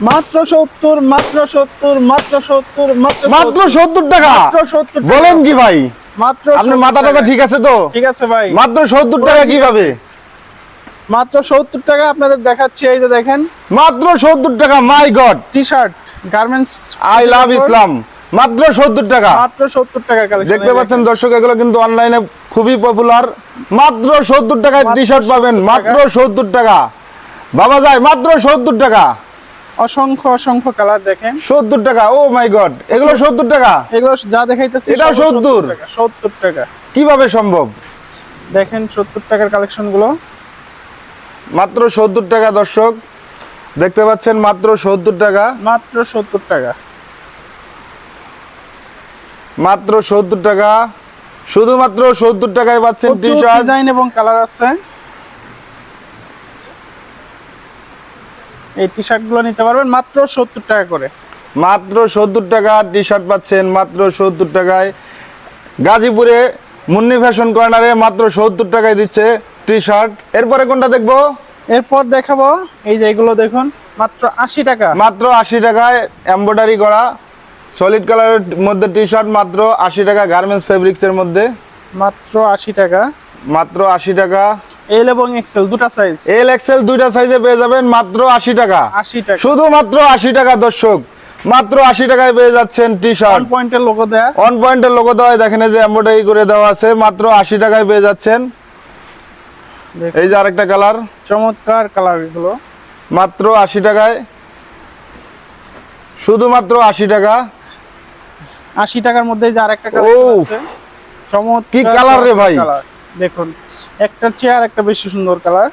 মাত্র সত্তর মাত্র সত্তর মাত্র সত্তর মাত্র মাত্র সত্তর টাকা সত্তর বলেন কি ভাই মাত্র আপনার মাথা টাকা। ঠিক আছে তো ঠিক আছে ভাই মাত্র সত্তর টাকা কীভাবে মাত্র সত্তর টাকা আপনাদের দেখাচ্ছি এই যে দেখেন মাত্র সত্তর টাকা my god T shirt garments I love Islam মাত্র সত্তর টাকা মাত্র সত্তর কালেকশন দেখতে পাচ্ছেন দর্শক এগুলো কিন্তু অনলাইনে খুবই পপুলার মাত্র সত্তর টাকায় টি শার্ট পাবেন মাত্র সত্তর টাকা বাবা যায় মাত্র সত্তর টাকা অসংখ্য অসংখ্য কালার দেখেন। সত্তর টাকা ও মাই গড এগুলো সত্তর টাকা? এগুলো যা দেখাইতেছি 70 টাকা সত্তর টাকা। কীভাবে সম্ভব? দেখেন সত্তর টাকার কালেকশনগুলো মাত্র সত্তর টাকা দর্শক। দেখতে পাচ্ছেন মাত্র সত্তর টাকা। মাত্র সত্তর টাকা। মাত্র সত্তর টাকা। শুধুমাত্র সত্তর টাকায় পাচ্ছেন টি শার্ট ডিজাইন এবং কালার আছে। এই টি শার্টগুলো নিতে পারবেন মাত্র সত্তর টাকা করে। মাত্র সত্তর টাকা টি শার্ট পাচ্ছেন মাত্র সত্তর টাকায়। গাজীপুরে মুন্নি ফ্যাশন কর্নারে মাত্র সত্তর টাকায় দিচ্ছে টি শার্ট এরপরে কোনটা দেখব? এরপর দেখাবো এই যে এগুলো দেখুন মাত্র আশি টাকা। মাত্র আশি টাকায় এমব্রয়ডারি করা। সলিড কালারের মধ্যে টি শার্ট মাত্র আশি টাকা গার্মেন্টস ফেব্রিক্সের মধ্যে। মাত্র আশি টাকা। মাত্র আশি টাকা। এল এবং এক্সেল দুটা সাইজ এল এক্সেল দুইটা সাইজে পেয়ে যাবেন মাত্র আশি টাকা। আশি টাকা। শুধুমাত্র আশি টাকা দর্শক। মাত্র আশি টাকায় পেয়ে যাচ্ছেন টি শার্ট পয়েন্টের লোগো দেয়া। অন পয়েন্টের লোগো দেওয়া দেখেন যে এমব্রয়ডারি করে দেওয়া আছে মাত্র আশি টাকায় পেয়ে যাচ্ছেন। এই যে আরেকটা কালার চমৎকার কালার এগুলো। মাত্র আশি টাকায়। শুধুমাত্র আশি টাকা। আশি টাকার মধ্যে যে আরেকটা। কালার আছে। চমৎকার কি colour রে ভাই? colour। দেখুন একটা চেয়ার একটা বেশি সুন্দর কালার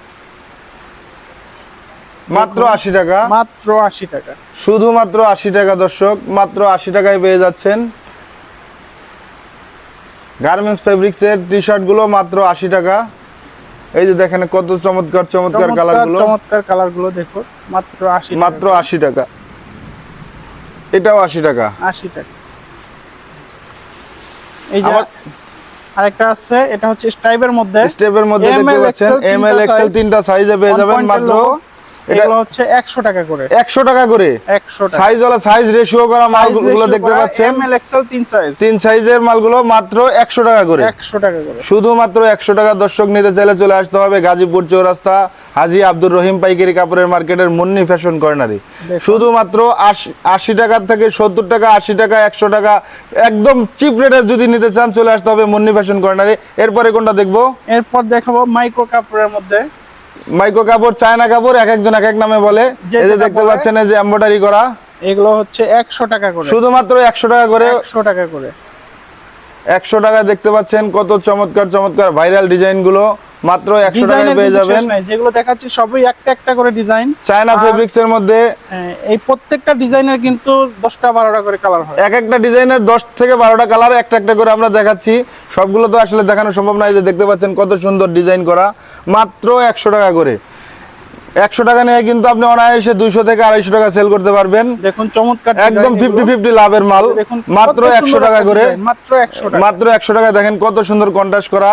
মাত্র আশি টাকা। মাত্র আশি টাকা। শুধুমাত্র আশি টাকা দর্শক মাত্র আশি টাকায় পেয়ে যাচ্ছেন। গার্মেন্টস ফেব্রিক্সের টি শার্টগুলো মাত্র আশি টাকা। এই যে দেখেন কত চমৎকার চমৎকার কালার চমৎকারগুলো। চমৎকার কালারগুলো দেখুন মাত্র আশি মাত্র আশি টাকা। এটাও আশি টাকা। আশি টাকা। এই যে আরেকটা আছে এটা হচ্ছে স্ট্রাইপের মধ্যে। স্ট্রাইপের মধ্যে দেখতে পাচ্ছেন এমএল এম এল তিনটা এক্সেল তিনটা সাইজে পেয়ে যাবেন মাত্র এগুলো হচ্ছে একশো টাকা করে। একশো টাকা করে। একশো টাকা। সাইজ ওয়ালা সাইজ রেশিও করা মালগুলো দেখতে পাচ্ছেন। এম এল তিন সাইজ তিন সাইজের মালগুলো মাত্র একশো টাকা করে। একশো টাকা করে। শুধুমাত্র একশো টাকা দর্শক নিতে চাইলে চলে আসতে হবে গাজীপুর চৌরাস্তা হাজি আব্দুর রহিম পাইকারি কাপড়ের মার্কেটের মুন্নি ফ্যাশন কর্নারে শুধুমাত্র আশি আশি টাকার থেকে সত্তর টাকা আশি টাকা একশো টাকা একদম চিপ রেটে যদি নিতে চান চলে আসতে হবে মুন্নি ফ্যাশন কর্নারে এরপরে কোনটা দেখব? এরপর দেখাবো মাইক্রো কাপড়ের মধ্যে। মাইক্রো কাপড় চায়না কাপড় এক একজন এক এক নামে বলে। এই যে দেখতে পাচ্ছেন এই যে এমব্রয়ডারি করা। এগুলো হচ্ছে একশো টাকা করে। শুধুমাত্র একশো টাকা করে। একশো টাকা করে। একশো টাকা দেখতে পাচ্ছেন কত চমৎকার চমৎকার ভাইরাল ডিজাইনগুলো। মাত্র একশো টাকায় পেয়ে যাবেন। যেগুলো দেখাচ্ছি সবই একটা একটা করে ডিজাইন। চায়না ফেব্রিক্স এর মধ্যে এই প্রত্যেকটা ডিজাইনের কিন্তু দশটা বারোটা করে কালার হয়। এক একটা ডিজাইনের দশ থেকে বারোটা কালার একটা একটা করে আমরা দেখাচ্ছি। সবগুলো তো আসলে দেখানো সম্ভব নয় যে দেখতে পাচ্ছেন কত সুন্দর ডিজাইন করা। মাত্র একশো টাকা করে। একশো টাকা নিয়ে কিন্তু আপনি অনায়াসে দুইশো থেকে আড়াইশো টাকা সেল করতে পারবেন। দেখুন চমৎকার একদম ফিফটি। ফিফটি লাভের মাল। দেখুন মাত্র একশো টাকা করে। মাত্র একশো টাকা। মাত্র একশো টাকা দেখেন কত সুন্দর কন্ট্রাস্ট করা।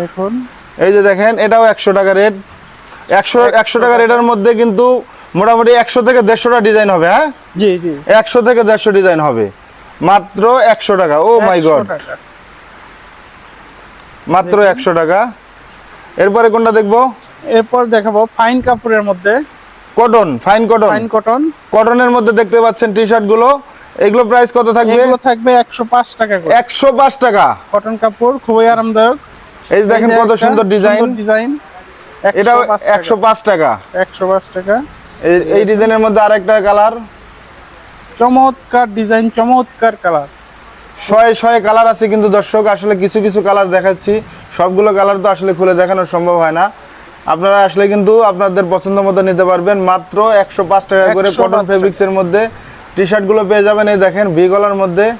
দেখুন। এই যে দেখেন এটাও একশো টাকা রেট একশো একশো টাকা রেটের মধ্যে কিন্তু মোটামুটি একশো থেকে দেড়শোটা ডিজাইন হবে হ্যাঁ? জি জি। একশো থেকে দেড়শো ডিজাইন হবে। মাত্র একশো টাকা। ও মাই গড মাত্র একশো টাকা। এরপরে কোনটা দেখব? এরপর দেখাবো ফাইন কাপড়ের মধ্যে। Cotton fine cotton fine cotton কটনের মধ্যে দেখতে পাচ্ছেন টি শার্টগুলো। এগুলো প্রাইস কত থাকবে? এগুলো থাকবে একশো পাঁচ টাকা করে। একশো পাঁচ টাকা। কটন কাপড় খুবই আরামদায়ক। এই দেখেন কত সুন্দর ডিজাইন। ডিজাইন। এটাও একশো পাঁচ টাকা। একশো পাঁচ টাকা। এই- এই ডিজাইনের মধ্যে আরেকটা কালার। চমৎকার ডিজাইন চমৎকার কালার। শয়ে শয়ে কালার আছে কিন্তু দর্শক আসলে কিছু কিছু কালার দেখাচ্ছি। সবগুলো কালার তো আসলে খুলে দেখানো সম্ভব হয় না। আপনারা আসলে কিন্তু আপনাদের পছন্দ মতো নিতে পারবেন। মাত্র একশো পাঁচ টাকা করে কটন টাকা। ফেব্রিক্স এর মধ্যে টি শার্টগুলো পেয়ে যাবেন। এই দেখেন ভি গলার মধ্যে।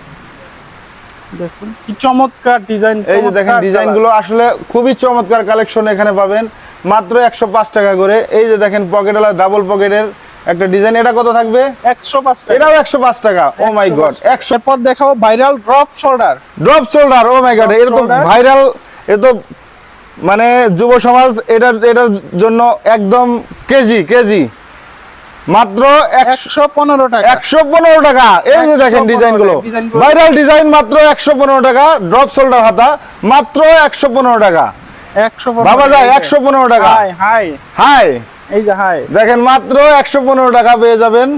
দেখুন। কি চমৎকার ডিজাইন এই যে দেখেন ডিজাইনগুলো আসলে খুবই চমৎকার কালেকশন এখানে পাবেন। মাত্র একশো পাঁচ টাকা করে। এই যে দেখেন পকেটওয়ালা ডাবল পকেটের একটা ডিজাইন এটা কত থাকবে? টাকা। এটাও একশো পাঁচ টাকা। ও মাই গড দেখাবো viral drop shoulder drop shoulder oh my god Drop এটা তো ভাইরাল তো মানে যুব সমাজ এটার এটার জন্য একদম কেজি কেজি মাত্র একশো পনেরো টাকা একশো পনেরো টাকা এই যে দেখেন ডিজাইনগুলো ভাইরাল ডিজাইন মাত্র একশো পনেরো টাকা ড্রপ শোল্ডার হাতা মাত্র একশো পনেরো টাকা বাবা যায় একশো পনেরো টাকা হাই এই যে হাই দেখেন মাত্র একশো পনেরো টাকা পেয়ে যাবেন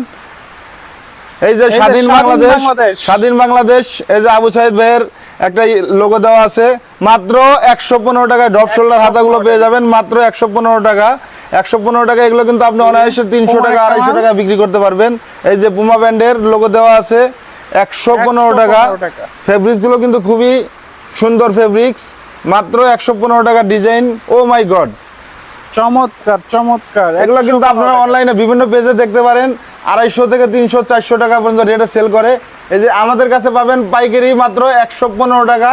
এই যে স্বাধীন বাংলাদেশ। স্বাধীন বাংলাদেশ এই যে আবু সাইদ ভাইয়ের একটা লোগো দেওয়া আছে মাত্র একশো পনেরো টাকায় ড্রপ শোল্ডার হাতাগুলো পেয়ে যাবেন মাত্র একশো পনেরো টাকা একশো পনেরো টাকা এগুলো কিন্তু আপনি অনায়াসে তিনশো টাকা আড়াইশো টাকা বিক্রি করতে পারবেন। এই যে পুমা ব্যান্ডের লোগো দেওয়া আছে একশো পনেরো টাকা 115 টাকা। ফেব্রিক্সগুলো কিন্তু খুবই সুন্দর ফেব্রিক্স মাত্র একশো পনেরো টাকা ডিজাইন ও মাই গড চমৎকার চমৎকার এগুলো কিন্তু আপনারা অনলাইনে বিভিন্ন পেজে দেখতে পারেন। আড়াইশো থেকে তিনশো চারশো টাকা পর্যন্ত রেটে সেল করে। এই যে আমাদের কাছে পাবেন পাইকারি মাত্র একশো পনেরো টাকা।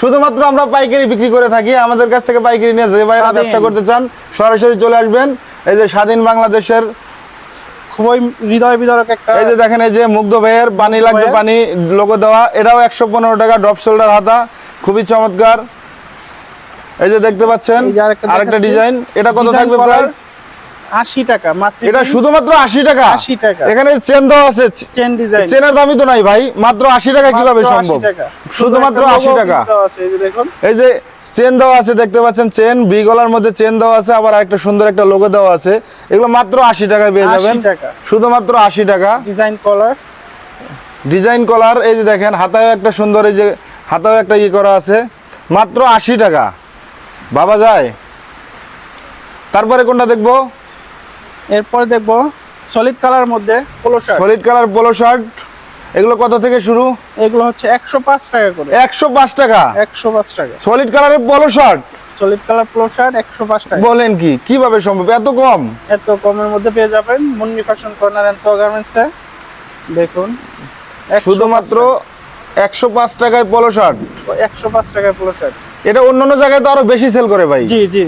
শুধুমাত্র আমরা পাইকারি বিক্রি করে থাকি আমাদের কাছ থেকে পাইকারি নিয়ে যে ভাইরা ব্যবসা করতে চান সরাসরি চলে আসবেন। এই যে স্বাধীন বাংলাদেশের খুবই হৃদয় বিদারক একটা এই যে দেখেন এই যে মুগ্ধ ভাইয়ের পানি লাগবে। পানি লোগো দেওয়া এটাও একশো পনেরো টাকা ড্রপ শোল্ডার হাতা খুবই চমৎকার। এই যে দেখতে পাচ্ছেন আরেকটা ডিজাইন এটা কত থাকবে প্রাইস আশি টাকা মাসি এটা শুধুমাত্র আশি টাকা। 80 টাকা। এখানে চেন আছে। Chain design. চেনের দামই তো নাই ভাই মাত্র আশি টাকা কীভাবে সম্ভব? শুধুমাত্র আশি টাকা। এই যে চেন দেওয়া আছে দেখতে পাচ্ছেন চেন বি গলার মধ্যে চেন দেওয়া আছে আবার একটা সুন্দর একটা লোগো দেওয়া আছে। এগুলো মাত্র আশি টাকায় পেয়ে 80 যাবেন। শুধুমাত্র আশি টাকা। Design collar. ডিজাইন কলার এই যে দেখেন হাতায় একটা সুন্দর এই যে হাতায় একটা ই করা আছে। মাত্র আশি টাকা। বাবা যায়। তারপরে কোনটা দেখব? এরপর দেখব সলিড কালার মধ্যে polo shirt solid colour polo shirt এগুলো কত থেকে শুরু? এগুলো হচ্ছে একশো পাঁচ টাকা করে। একশো পাঁচ টাকা? একশো পাঁচ টাকা। সলিড কালারের polo shirt solid colour polo shirt একশো পাঁচ টাকা। বলেন কি কীভাবে সম্ভব? এত কম? এত কমের মধ্যে পেয়ে যাবেন মুন্নি ফ্যাশন কর্নার এন্ড গার্মেন্টসে দেখুন শুধুমাত্র একশো পাঁচ টাকায় পোলো শার্ট একশো পাঁচ টাকায় পোলো শার্ট এটা অন্য অন্য জায়গায় তো আরও বেশি সেল করে ভাই। জি জি।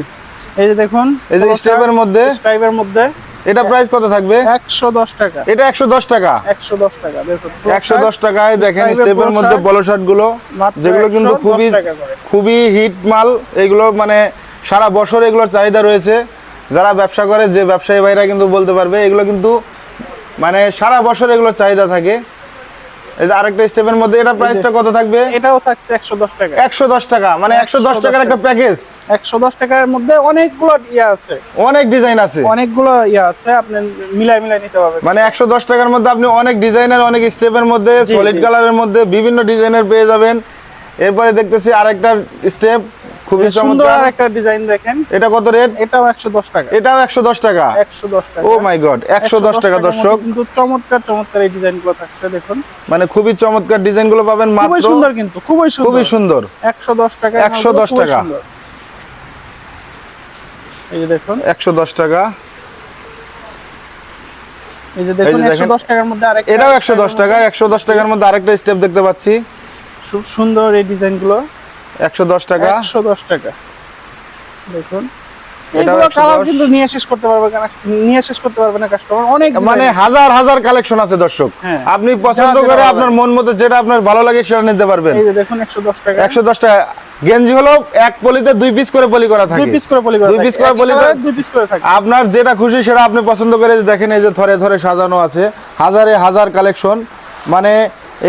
এই যে দেখুন এই যে স্টেপের মধ্যে। স্ট্রাইপের মধ্যে এটা প্রাইস কত থাকবে? একশো দশ টাকা। এটা একশো দশ টাকা। একশো দশ টাকা দেখুন একশো দশ টাকায় দেখেন স্টেপের মধ্যে shirt শার্টগুলো যেগুলো কিন্তু খুবই খুবই হিট মাল। এগুলো মানে সারা বছর এগুলোর চাহিদা রয়েছে। যারা ব্যবসা করে যে ব্যবসায়ী ভাইরা কিন্তু বলতে পারবে এগুলো কিন্তু মানে সারা বছর এগুলোর চাহিদা থাকে। এই যে আরেকটা স্টেপের মধ্যে এটা প্রাইসটা কত থাকবে? এটাও থাকছে একশো দশ টাকা। একশো দশ টাকা মানে একশো দশ 110 টাকার একটা প্যাকেজ একশো দশ টাকার মধ্যে অনেকগুলো ইয়ে আছে। অনেক ডিজাইন আছে। অনেকগুলো ইয়ে আছে আপনি মিলাই মিলাই নিতে পারবেন। মানে একশো দশ টাকার মধ্যে আপনি অনেক ডিজাইনের অনেক স্টেপের মধ্যে সলিড কালারের মধ্যে বিভিন্ন ডিজাইনের পেয়ে যাবেন। এরপরে দেখতেছি আরেকটা স্টেপ খুবই সুন্দর একটা ডিজাইন দেখেন এটা কত রেট এটাও একশো দশ টাকা এটাও একশো দশ টাকা একশো দশ টাকা ও মাই গড একশো দশ টাকা দর্শক কিন্তু চমৎকার চমৎকার এই ডিজাইনগুলো থাকছে দেখুন মানে খুবই চমৎকার ডিজাইনগুলো পাবেন খুবই মাত্র সুন্দর কিন্তু খুবই সুন্দর খুবই সুন্দর একশো দশ টাকা 110 টাকা। এই যে দেখুন একশো দশ টাকা এই যে দেখুন এই যে একশো দেখেন। দশ টাকার মধ্যে আরেকটা এটাও একশো দশ টাকা একশো দশ টাকার মধ্যে আরেকটা স্টেপ দেখতে পাচ্ছি খুব সুন্দর এই ডিজাইনগুলো একশো দশ টাকা। একশো দশ টাকা। দেখুন এগুলো কালার কিন্তু নিয়ে শেষ করতে পারবে না নিয়ে শেষ করতে পারবে না কাস্টমার অনেক মানে হাজার হাজার কালেকশন আছে দর্শক। হ্যাঁ। আপনি পছন্দ যেটা করে আপনার মন মতো যেটা আপনার ভালো লাগে সেটা নিতে পারবেন। এই যে দেখুন একশো দশ টাকা। একশো দশ টাকা। গেঞ্জি হলো এক পলিতে দুই পিস করে পলি করা দুই পিস করে পলি করে দুই থাকে। করে পলি দুই পিস করে থাকে। আপনার যেটা খুশি সেটা আপনি পছন্দ করে দেখেন এই যে থরে থরে সাজানো আছে। হাজারে হাজার কালেকশন মানে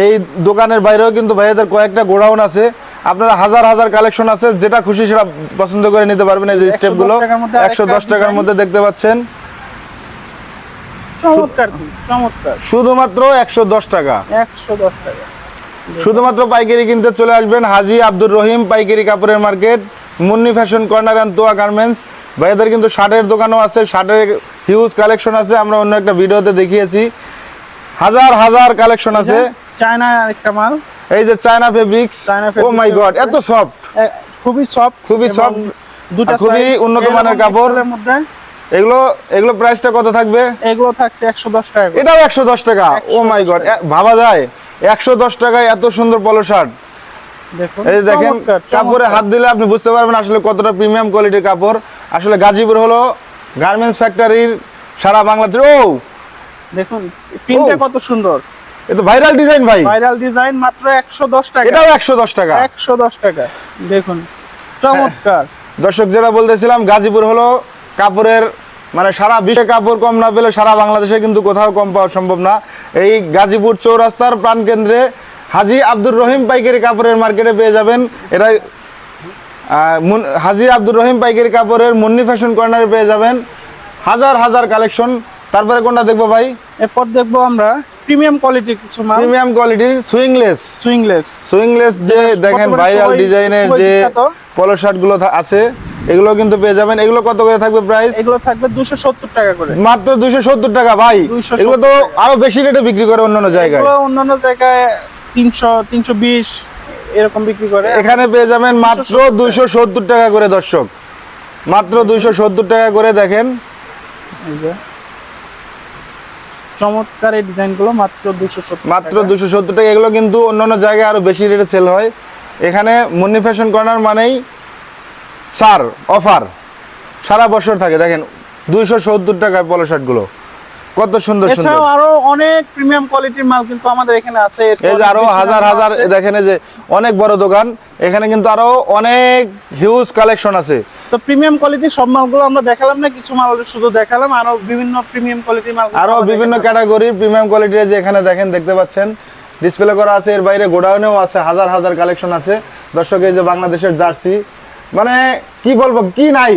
এই দোকানের বাইরেও কিন্তু ভাইয়াদের কয়েকটা গোডাউন আছে। আপনারা হাজার হাজার কালেকশন আছে যেটা খুশি সেটা পছন্দ করে নিতে পারবেন এই যে 110 স্টেপগুলো। একশো দশ টাকার মধ্যে দেখতে পাচ্ছেন। চমৎকার চমৎকার। শুধুমাত্র একশো দশ টাকা। একশো দশ টাকা। শুধুমাত্র পাইকারি কিনতে চলে আসবেন হাজি আব্দুর রহিম পাইকারি কাপড়ের market Munni fashion corner and Toya garments ভাইয়াদের কিন্তু শার্টের দোকানও আছে শার্টের হিউজ কালেকশন আছে আমরা অন্য একটা ভিডিওতে দেখিয়েছি। হাজার হাজার কালেকশন আছে। চায়না একটা মাল। এই যে China fabrics oh my god এত সফট খুবই সফট খুবই soft, দুটা খুবই উন্নত মানের এবং কাপড়। এর মধ্যে। এগুলো এগুলো প্রাইসটা কত থাকবে? এগুলো থাকছে একশো দশ টাকা এটাও একশো দশ টাকা। ও মাই গড ভাবা যায় একশো দশ টাকায় এত সুন্দর পলো শার্ট দেখুন এই যে দেখেন কাপড়ে হাত দিলে আপনি বুঝতে পারবেন আসলে কতটা প্রিমিয়াম কোয়ালিটির কাপড়। আসলে গাজীপুর হলো গার্মেন্টস ফ্যাক্টরির সারা বাংলাদেশ ও! দেখুন প্রিন্টটা কত সুন্দর। এ তো ভাইরাল ডিজাইন ভাই। ভাইরাল ডিজাইন মাত্র একশো দশ টাকা। এটাও একশো দশ টাকা। একশো দশ টাকা। দেখুন চমৎকার। দর্শক যেটা বলতেছিলাম গাজীপুর হলো কাপড়ের মানে সারা বিশ্বে কাপড় কম না পেলে সারা বাংলাদেশে কিন্তু কোথাও কম পাওয়া সম্ভব না। এই গাজীপুর চৌরাস্তার প্রাণকেন্দ্রে হাজি আব্দুর রহিম পাইকারি কাপড়ের মার্কেটে পেয়ে যাবেন। এটা হাজি আব্দুর রহিম পাইকারি কাপড়ের মুন্নি ফ্যাশন কর্নারে পেয়ে যাবেন। হাজার হাজার কালেকশন। তারপরে কোনটা দেখব ভাই? এরপর দেখব আমরা প্রিমিয়াম কোয়ালিটির কিছু মাল? প্রিমিয়াম কোয়ালিটির সুইংলেস। সুইংলেস। সুইংলেস যে দেখেন ভাইরাল ডিজাইনের যে। পলো শার্টগুলো আছে এগুলো কিন্তু পেয়ে যাবেন। এগুলো কত করে থাকবে প্রাইস এগুলো থাকবে দুশো সত্তর টাকা করে। মাত্র দুইশো সত্তর টাকা ভাই। 270 এগুলো তো আরও বেশি রেটে বিক্রি করে অন্যান্য জায়গায়। এগুলো অন্যান্য জায়গায় তিনশো তিনশো বিশ এরকম বিক্রি করে। এখানে পেয়ে যাবেন মাত্র 270 দুইশো সত্তর টাকা করে দর্শক। মাত্র দুইশো সত্তর টাকা করে দেখেন। এই যে। চমৎকার এই ডিজাইনগুলো মাত্র দুশো সত্তর মাত্র দুশো সত্তর টাকা। এগুলো কিন্তু অন্যান্য জায়গায় আরও বেশি রেটে সেল হয়। এখানে মুন্নি ফ্যাশন কর্নার মানেই সার অফার। সারা বছর থাকে। দেখেন দুইশো সত্তর টাকায় পলো শার্টগুলো কত সুন্দর সুন্দর। এছাড়াও আরও অনেক প্রিমিয়াম কোয়ালিটির মাল কিন্তু আমাদের এখানে আছে। এই যে আরও হাজার হাজার দেখেন এই যে অনেক বড় দোকান। এখানে কিন্তু আরও অনেক হিউজ কালেকশন আছে। তো প্রিমিয়াম কোয়ালিটির সব মালগুলো আমরা দেখালাম না কিছু মাল শুধু দেখালাম আরও বিভিন্ন প্রিমিয়াম কোয়ালিটির মাল আরও বিভিন্ন ক্যাটাগরির প্রিমিয়াম কোয়ালিটির যে এখানে দেখেন দেখতে পাচ্ছেন। ডিসপ্লে করা আছে এর বাইরে গোডাউনেও আছে হাজার হাজার কালেকশন আছে। দর্শক এই যে বাংলাদেশের জার্সি মানে কি বলব কি নাই?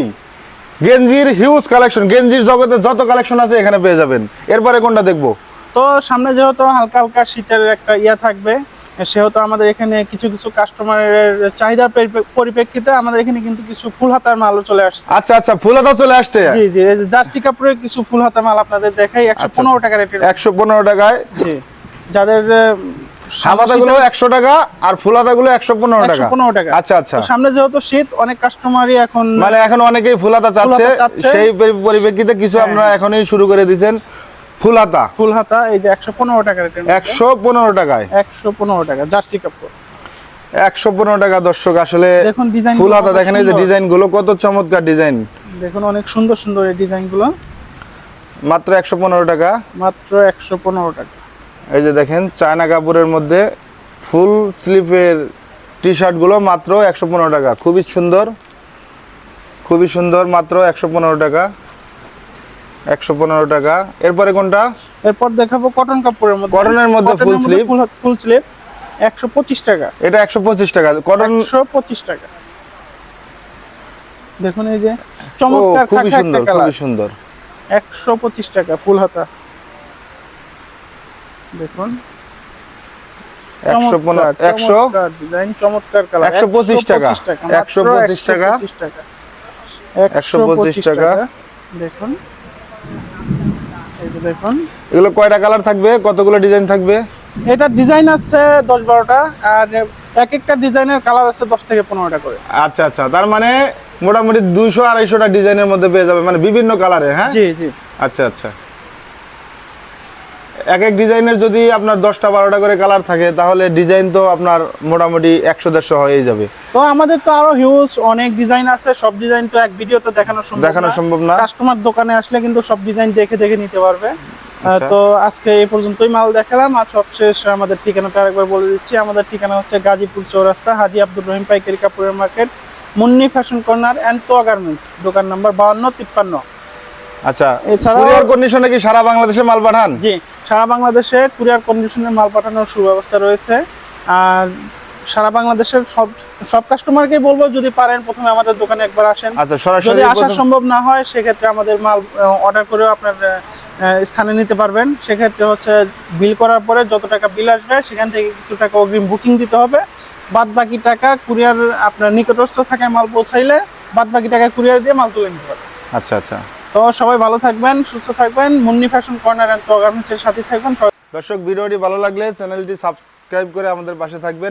গেঞ্জির হিউজ কালেকশন গেঞ্জির জগতে যত কালেকশন আছে এখানে পেয়ে যাবেন। এরপরে কোনটা দেখব? তো সামনে যেহেতু হালকা হালকা শীতের একটা ইয়া থাকবে সেহেতু আমাদের এখানে কিছু কিছু কাস্টমারের চাহিদার পরিপ্রেক্ষিতে আমাদের এখানে কিন্তু কিছু ফুল হাতার মালও চলে আসছে। আচ্ছা আচ্ছা ফুলাতা চলে আসছে? জি জি জার্সি কাপড়ের কিছু ফুল হাতা মাল আপনাদের দেখাই একশো আচ্ছা, পনেরো টাকা রেটের। একশো পনেরো টাকায়। জি যাদের একশো টাকা আর একশো পনেরো টাকা। 115 টাকা। আচ্ছা আচ্ছা। সামনে যেহেতু শীত অনেক কাস্টমারই এখন মানে এখন অনেকেই চাচ্ছে। সেই পরিপ্রেক্ষিতে কিছু হ্যাঁ, আপনারা এখনই শুরু করে দিয়েছেন ফুলাতা ফুল হাতা এই যে একশো পনেরো টাকা একশো পনেরো টাকায়। একশো পনেরো টাকা জার্সি কাপড়। একশো পনেরো টাকা দর্শক আসলে দেখুন ডিজাইন ফুলাতা দেখেন এই যে ডিজাইনগুলো কত চমৎকার ডিজাইন। দেখুন অনেক সুন্দর সুন্দর এই ডিজাইনগুলো মাত্র একশো পনেরো টাকা। মাত্র একশো পনেরো টাকা। এই যে দেখেন চায়না কাপড়ের মধ্যে ফুল স্লিপের টি শার্টগুলো মাত্র একশো পনেরো টাকা। খুবই সুন্দর খুবই সুন্দর মাত্র একশো পনেরো টাকা। একশো পনেরো টাকা এরপরে কোনটা এরপর দেখাবো কটন কাপড়ের মধ্যে কটনের মধ্যে full sleeve। ফুল স্লিপ একশো পঁচিশ টাকা এটা একশো পঁচিশ টাকা কটন একশো পঁচিশ টাকা দেখুন এই যে চমৎকার খুবই সুন্দর খুবই সুন্দর একশো পঁচিশ টাকা ফুল হাতা দেখুন একশো পনেরো একশো ডিজাইন চমৎকার কালার 125 টাকা। মাত্র 125 টাকা। 125 টাকা 125 টাকা। দেখুন দেখুন। এগুলো কয়টা কালার থাকবে? কতগুলো ডিজাইন থাকবে? এটা ডিজাইন আছে দশ বারোটা আর এক একটা ডিজাইনের কালার আছে দশ থেকে পনেরোটা করে। আচ্ছা আচ্ছা। তার মানে মোটামুটি দুইশো আড়াইশোটা ডিজাইনের মধ্যে পেয়ে যাবে মানে বিভিন্ন কালারের হ্যাঁ? জি জি। আচ্ছা আচ্ছা। এক এক ডিজাইনের যদি আপনার দশটা বারোটা করে কালার থাকে তাহলে ডিজাইন তো আপনার মোটামুটি একশো দেড়শো হয়েই যাবে। তো আমাদের তো আরও হিউজ অনেক ডিজাইন আছে সব ডিজাইন তো এক ভিডিওতে দেখানো সম্ভব দেখানো সম্ভব না। কাস্টমার দোকানে আসলে কিন্তু সব ডিজাইন দেখে দেখে নিতে পারবে। আচ্ছা। তো আজকে এই পর্যন্তই মাল দেখালাম। আর সবশেষ আমাদের ঠিকানাটা আরেকবার বলে দিচ্ছি। আমাদের ঠিকানা হচ্ছে গাজীপুর চৌরাস্তা হাজি আব্দুর রহিম পাইকারি কাপড়ের market Munni fashion corner and Toya garments দোকান নাম্বার বাউন্ন তিপ্পান্ন। আচ্ছা কুরিয়ার কন্ডিশনে কি সারা বাংলাদেশে মাল পাঠান? জি। সারা বাংলাদেশে কুরিয়ার কন্ডিশনের মাল পাঠানোর সুব্যবস্থা রয়েছে। আর সারা বাংলাদেশের সব সব কাস্টমারকেই বলব যদি পারেন প্রথমে আমাদের দোকানে একবার আসেন। আচ্ছা যদি আসা সম্ভব না হয় সেক্ষেত্রে আমাদের মাল অর্ডার করেও আপনার স্থানে নিতে পারবেন। সেক্ষেত্রে হচ্ছে বিল করার পরে যত টাকা বিল আসবে সেখান থেকে কিছু টাকা অগ্রিম বুকিং দিতে হবে। বাদ বাকি টাকা কুরিয়ার আপনার নিকটস্থ থাকায় মাল পৌঁছাইলে বাদ বাকি টাকা কুরিয়ার দিয়ে মাল তুলে নিতে পারবেন। আচ্ছা আচ্ছা। তো সবাই ভালো থাকবেন, সুস্থ থাকবেন। মুন্নি ফ্যাশন কর্নার অ্যান্ড গার্মেন্টসের সাথে থাকবেন। দর্শক, ভিডিওটি ভালো লাগলে চ্যানেলটি সাবস্ক্রাইব করে আমাদের পাশে থাকবেন।